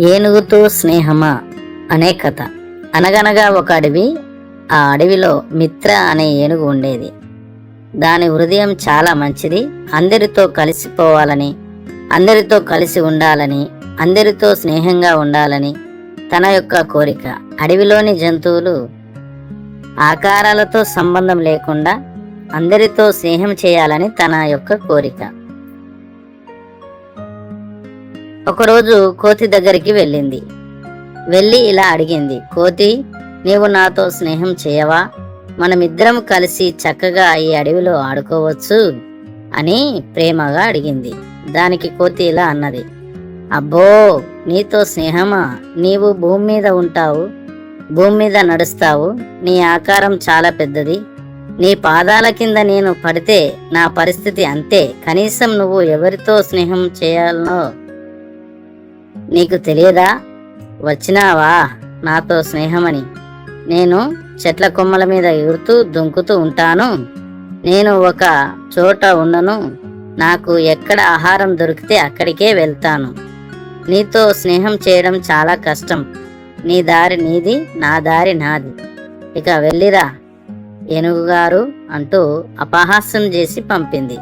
ఏనుగుతో స్నేహమా? అనే కథ. అనగనగా ఒక అడవి ఆ అడవిలో మిత్ర అనే ఏనుగు ఉండేది. దాని హృదయం చాలా మంచిది. అందరితో కలిసిపోవాలని అందరితో కలిసి ఉండాలని అందరితో స్నేహంగా ఉండాలని తన యొక్క కోరిక. అడవిలోని జంతువులు ఆకారాలతో సంబంధం లేకుండా అందరితో స్నేహం చేయాలని తన యొక్క కోరిక. ఒకరోజు కోతి దగ్గరికి వెళ్ళింది. వెళ్ళి ఇలా అడిగింది కోతి నీవు నాతో స్నేహం చేయవా? మనమిద్దరం కలిసి చక్కగా ఈ అడవిలో ఆడుకోవచ్చు? అని ప్రేమగా అడిగింది. దానికి కోతి ఇలా అన్నది అబ్బో నీతో స్నేహమా? నీవు భూమి మీద ఉంటావు భూమి మీద నడుస్తావు నీ ఆకారం చాలా పెద్దది. నీ పాదాల కింద నేను పడితే నా పరిస్థితి అంతే. కనీసం నువ్వు ఎవరితో స్నేహం చేయాలనో నీకు తెలియదా? వచ్చినావా? నాతో స్నేహమని. నేను చెట్ల కొమ్మల మీద ఎగురుతూ దుంకుతూ ఉంటాను. నేను ఒక చోట ఉండను. నాకు ఎక్కడ ఆహారం దొరికితే అక్కడికే వెళ్తాను. నీతో స్నేహం చేయడం చాలా కష్టం. నీ దారి నీది నా దారి నాది. ఇక వెళ్ళిరా ఏనుగుగారు అంటూ అపహాస్యం చేసి పంపింది.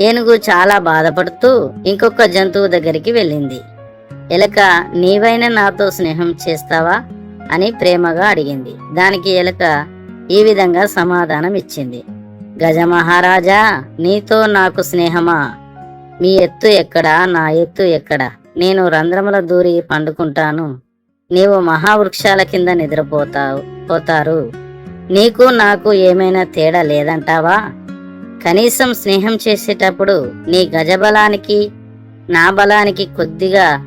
ఏనుగు చాలా బాధపడుతూ ఇంకొక జంతువు దగ్గరికి వెళ్ళింది. ఎలక నీవైనా నాతో స్నేహం చేస్తావా? అని ప్రేమగా అడిగింది. దానికి ఎలక ఈ విధంగా సమాధానం ఇచ్చింది. గజ మహారాజా నీతో నాకు స్నేహమా? మీ ఎత్తు ఎక్కడా? నా ఎత్తు ఎక్కడా? నేను రంధ్రముల దూరి పండుకుంటాను. నీవు మహావృక్షాల కింద నిద్రపోతావు పోతారు. నీకు నాకు ఏమైనా తేడా లేదంటావా? కనీసం స్నేహం చేసేటప్పుడు నీ గజబలానికి నా బలానికి కొద్దిగా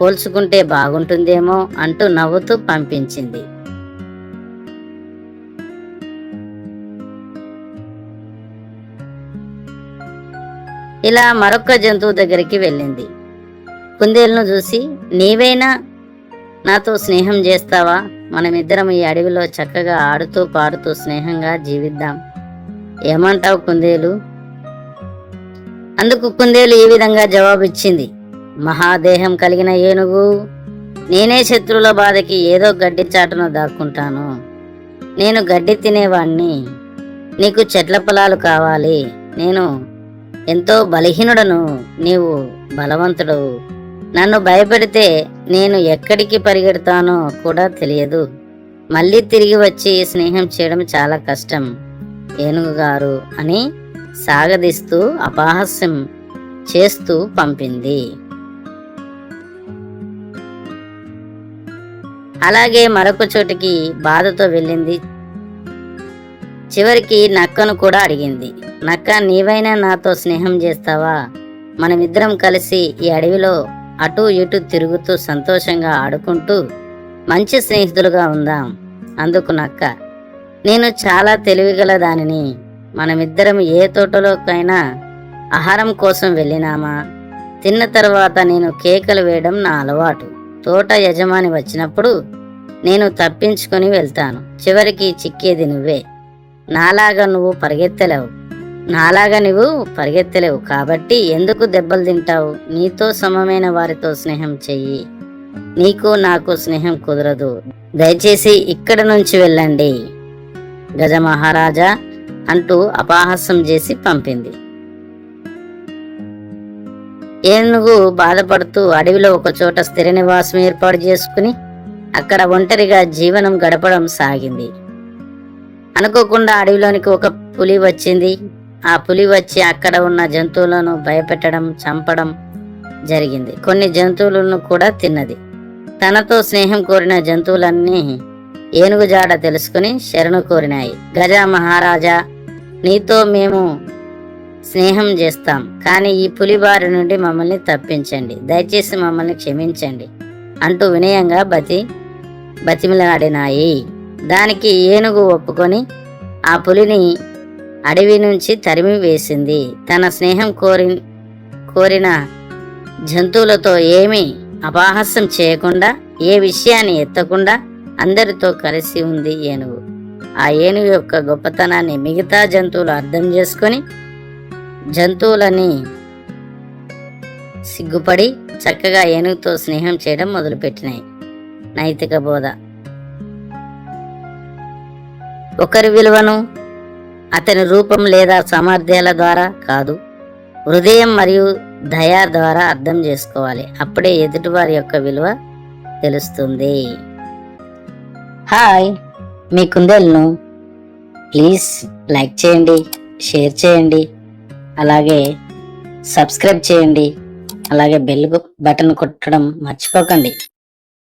పోల్చుకుంటే బాగుంటుందేమో అంటూ నవ్వుతూ పంపించింది. ఇలా మరొక జంతువు దగ్గరికి వెళ్ళింది. కుందేలును చూసి నీవైనా? నాతో స్నేహం చేస్తావా? మనమిద్దరం ఈ అడవిలో చక్కగా ఆడుతూ పాడుతూ స్నేహంగా జీవిద్దాం. ఏమంటావు కుందేలు? అందుకు కుందేలు ఈ విధంగా జవాబిచ్చింది. మహాదేహం కలిగిన ఏనుగు నేనే శత్రువుల బాధకి ఏదో గడ్డి చాటును దాక్కుంటాను. నేను గడ్డి తినేవాణ్ణి. నీకు చెట్ల పొలాలు కావాలి. నేను ఎంతో బలహీనుడను. నీవు బలవంతుడు నన్ను భయపెడితే నేను ఎక్కడికి పరిగెడతానో కూడా తెలియదు. మళ్ళీ తిరిగి వచ్చి స్నేహం చేయడం చాలా కష్టం. ఏనుగు గారు అని సాగదీస్తూ అపహాస్యం చేస్తూ పంపింది. అలాగే మరొక చోటికి బాధతో వెళ్ళింది. చివరికి నక్కను కూడా అడిగింది. నక్క నీవైనా నాతో స్నేహం చేస్తావా? మనమిద్దరం కలిసి ఈ అడవిలో అటు ఇటు తిరుగుతూ సంతోషంగా ఆడుకుంటూ మంచి స్నేహితులుగా ఉందాం. అందుకు నక్క నేను చాలా తెలివిగల దానిని మనమిద్దరం ఏ తోటలోకైనా ఆహారం కోసం వెళ్ళినామా? తిన్న తర్వాత నేను కేకలు వేయడం నా అలవాటు. తోట యజమాని వచ్చినప్పుడు నేను తప్పించుకొని వెళ్తాను. చివరికి చిక్కేది నువ్వే. నాలాగా నువ్వు పరిగెత్తలేవు. నాలాగా నువ్వు పరిగెత్తలేవు కాబట్టి ఎందుకు దెబ్బలు తింటావు? నీతో సమమైన వారితో స్నేహం చెయ్యి. నీకు నాకు స్నేహం కుదరదు. దయచేసి ఇక్కడ నుంచి వెళ్ళండి. గజ మహారాజా అంటూ అపహాస్యం చేసి పంపింది. ఏనుగు బాధపడుతూ అడవిలో ఒక చోట స్థిర నివాసం ఏర్పాటు చేసుకుని అక్కడ ఒంటరిగా జీవనం గడపడం సాగింది. అనుకోకుండా అడవిలోనికి ఒక పులి వచ్చింది. ఆ పులి వచ్చి అక్కడ ఉన్న జంతువులను భయపెట్టడం చంపడం జరిగింది. కొన్ని జంతువులను కూడా తిన్నది. తనతో స్నేహం కోరిన జంతువులన్నీ ఏనుగు జాడ తెలుసుకుని శరణు కోరినాయి. గజ మహారాజా నీతో మేము స్నేహం చేస్తాం కానీ ఈ పులి బారి నుండి మమ్మల్ని తప్పించండి. దయచేసి మమ్మల్ని క్షమించండి అంటూ వినయంగా బతి బతిమిలాడినాయి. దానికి ఏనుగు ఒప్పుకొని ఆ పులిని అడవి నుంచి తరిమి వేసింది. తన స్నేహం కోరి కోరిన జంతువులతో ఏమీ అపహాస్యం చేయకుండా ఏ విషయాన్ని ఎత్తకుండా అందరితో కలిసి ఉంది ఏనుగు. ఆ ఏనుగు యొక్క గొప్పతనాన్ని మిగతా జంతువులు అర్థం చేసుకొని జంతువులని సిగ్గుపడి చక్కగా ఏనుగుతో స్నేహం చేయడం మొదలుపెట్టినాయి. నైతిక బోధ. ఒకరి విలువను అతని రూపం లేదా సామర్థ్యాల ద్వారా కాదు హృదయం మరియు దయ ద్వారా అర్థం చేసుకోవాలి. అప్పుడే ఎదుటివారి యొక్క విలువ తెలుస్తుంది. హాయ్ మీ కుందేలను ప్లీజ్ లైక్ చేయండి షేర్ చేయండి అలాగే సబ్స్క్రైబ్ చేయండి అలాగే బెల్ బటన్ కొట్టడం మర్చిపోకండి.